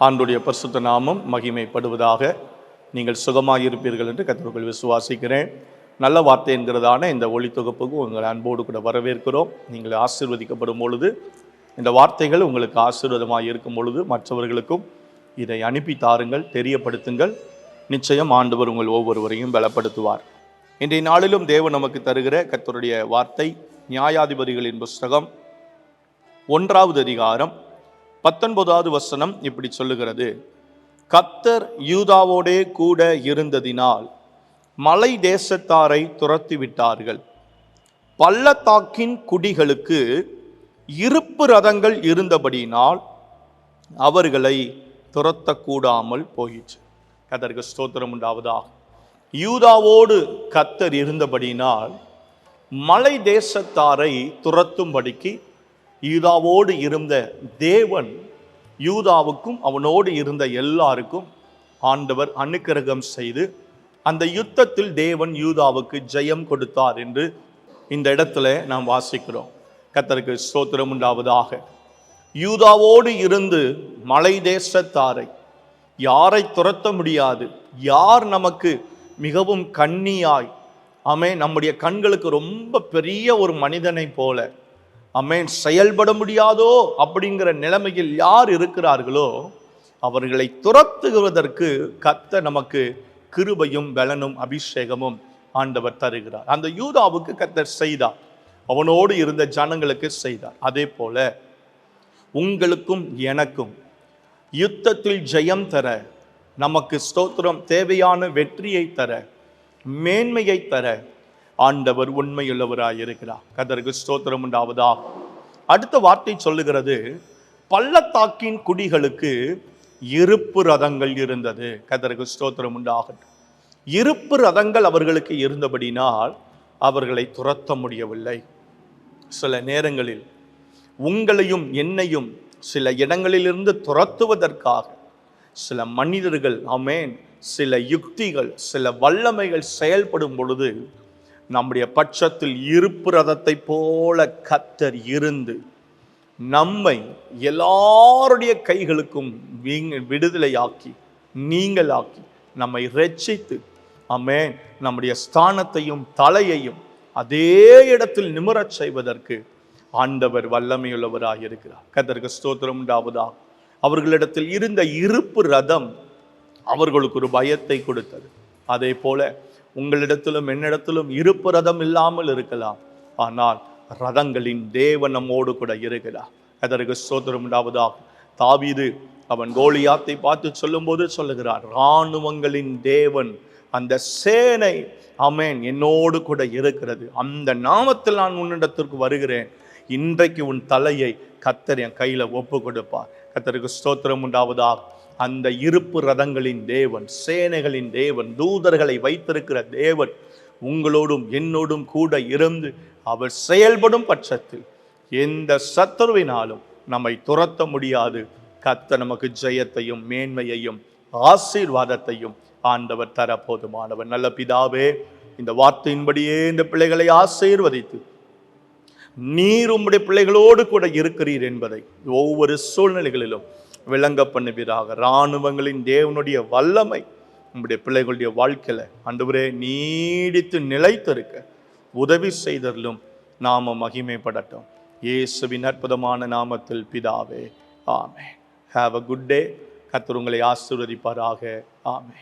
ஆண்டுடைய பரிசுத்த நாமம் மகிமைப்படுவதாக நீங்கள் சுகமாக இருப்பீர்கள் என்று கத்தவர்கள் விசுவாசிக்கிறேன். நல்ல வார்த்தை என்கிறதான இந்த ஒளி தொகுப்புக்கு உங்கள் அன்போடு கூட வரவேற்கிறோம். நீங்கள் ஆசீர்வதிக்கப்படும் பொழுது இந்த வார்த்தைகள் உங்களுக்கு ஆசீர்வாதமாக இருக்கும் பொழுது மற்றவர்களுக்கும் இதை அனுப்பி தாருங்கள் தெரியப்படுத்துங்கள். நிச்சயம் ஆண்டவர் உங்கள் ஒவ்வொருவரையும் பலப்படுத்துவார். இன்றைய நாளிலும் தேவன் நமக்கு தருகிற கத்தருடைய வார்த்தை நியாயாதிபதிகளின் புஸ்தகம் ஒன்றாவது அதிகாரம் பத்தொன்பதாவது வசனம் இப்படி சொல்லுகிறது. கத்தர் யூதாவோடே கூட இருந்ததினால் மலை தேசத்தாரை துரத்தி விட்டார்கள் பள்ளத்தாக்கின் குடிகளுக்கு இருப்பு ரதங்கள் இருந்தபடியினால் அவர்களை துரத்தக்கூடாமல் போயிற்று. கதற்கு ஸ்தோத்திரம் உண்டாவதா யூதாவோடு கத்தர் இருந்தபடியினால் மலை தேசத்தாரை துரத்தும்படிக்கு யூதாவோடு இருந்த தேவன் யூதாவுக்கும் அவனோடு இருந்த எல்லாருக்கும் ஆண்டவர் அனுக்கிரகம் செய்து அந்த யுத்தத்தில் தேவன் யூதாவுக்கு ஜெயம் கொடுத்தார் என்று இந்த இடத்துல நாம் வாசிக்கிறோம். கத்தருக்கு சோத்திரம் உண்டாவதாக. யூதாவோடு இருந்து மலை தேசத்தாரை யாரை துரத்த முடியாது. யார் நமக்கு மிகவும் கண்ணியாய் ஆமே நம்முடைய கண்களுக்கு ரொம்ப பெரிய ஒரு மனிதனை போல அமேன் செயல்பட முடியாதோ அப்படிங்கிற நிலைமையில் யார் இருக்கிறார்களோ அவர்களை துரத்துவதற்கு கத்த நமக்கு கிருபையும் பலனும் அபிஷேகமும் ஆண்டவர் தருகிறார். அந்த யூதாவுக்கு கத்தர் செய்தார். அவனோடு இருந்த ஜனங்களுக்கு செய்தார். அதே போல உங்களுக்கும் எனக்கும் யுத்தத்தில் ஜெயம் தர நமக்கு ஸ்தோத்திரம் தேவையான வெற்றியை தர மேன்மையை தர ஆண்டவர் உண்மையுள்ளவராய் இருக்கிறார். கதருக்கு ஸ்தோத்திரம் உண்டாவதா? அடுத்த வார்த்தை சொல்லுகிறது பள்ளத்தாக்கின் குடிகளுக்கு இருப்பு ரதங்கள் இருந்தது. கதருக்கு ஸ்தோத்திரம் உண்டாகட்டும். இருப்பு ரதங்கள் அவர்களுக்கு இருந்தபடினால் அவர்களை துரத்த முடியவில்லை. சில நேரங்களில் உங்களையும் என்னையும் சில இடங்களிலிருந்து துரத்துவதற்காக சில மனிதர்கள் அமேன் சில யுக்திகள் சில வல்லமைகள் செயல்படும் பொழுது நம்முடைய பட்சத்தில் இருப்பு ரதத்தை போல கத்தர் இருந்து நம்மை எல்லாருடைய கைகளுக்கும் விடுதலையாக்கி நீங்களாக்கி நம்மை ரட்சித்து அமேன் நம்முடைய ஸ்தானத்தையும் தலையையும் அதே இடத்தில் நிமிரச் செய்வதற்கு ஆண்டவர் வல்லமையுள்ளவராக இருக்கிறார். கத்தருக்கு ஸ்தோத்திரம் உண்டாவதா? அவர்களிடத்தில் இருந்த இருப்பு ரதம் அவர்களுக்கு ஒரு பயத்தை கொடுத்தது. அதே போல உங்களிடத்திலும் என்னிடத்திலும் இருப்பு ரதம் இல்லாமல் இருக்கலாம். ஆனால் ரதங்களின் தேவன் நம்மோடு கூட இருக்கிறார். அதற்கு சோதரம் உண்டாவதாக. தாவீது அவன் கோலியாத்தை பார்த்து சொல்லும்போது சொல்லுகிறார் இராணுவங்களின் தேவன் அந்த சேனை அமேன் என்னோடு கூட இருக்கிறது. அந்த நாமத்தில் நான் உன்னிடத்திற்கு வருகிறேன். இன்றைக்கு உன் தலையை கத்தர் என் கையில் ஒப்பு கொடுப்பார். கத்தருக்கு ஸ்தோத்திரம் உண்டாவதாக. அந்த இருப்பு ரதங்களின் தேவன் சேனைகளின் தேவன் தூதர்களை வைத்திருக்கிற தேவன் உங்களோடும் என்னோடும் கூட இருந்து அவர் செயல்படும் பட்சத்தில் எந்த சத்துருவினாலும் நம்மை துரத்த முடியாது. கத்த நமக்கு ஜெயத்தையும் மேன்மையையும் ஆசீர்வாதத்தையும் ஆண்டவர் தர போதுமானவர். நல்ல பிதாவே இந்த வார்த்தையின்படியே இந்த பிள்ளைகளை ஆசீர்வதித்து நீர் உம்முடைய பிள்ளைகளோடு கூட இருக்கிறீர் என்பதை ஒவ்வொரு சூழ்நிலைகளிலும் விளங்க பண்ணுவீராக இராணுவங்களின் தேவனுடைய வல்லமை நம்முடைய பிள்ளைகளுடைய வாழ்க்கையில் அன்றுவரே நீடித்து நிலைத்திருக்க உதவி செய்தலும் நாம மகிமைப்படட்டும். இயேசுவின் அற்புதமான நாமத்தில் பிதாவே ஆமே ஹாவ் அ குட் டே கத்தர் உங்களை ஆசீர்வதிப்பாராக. ஆமே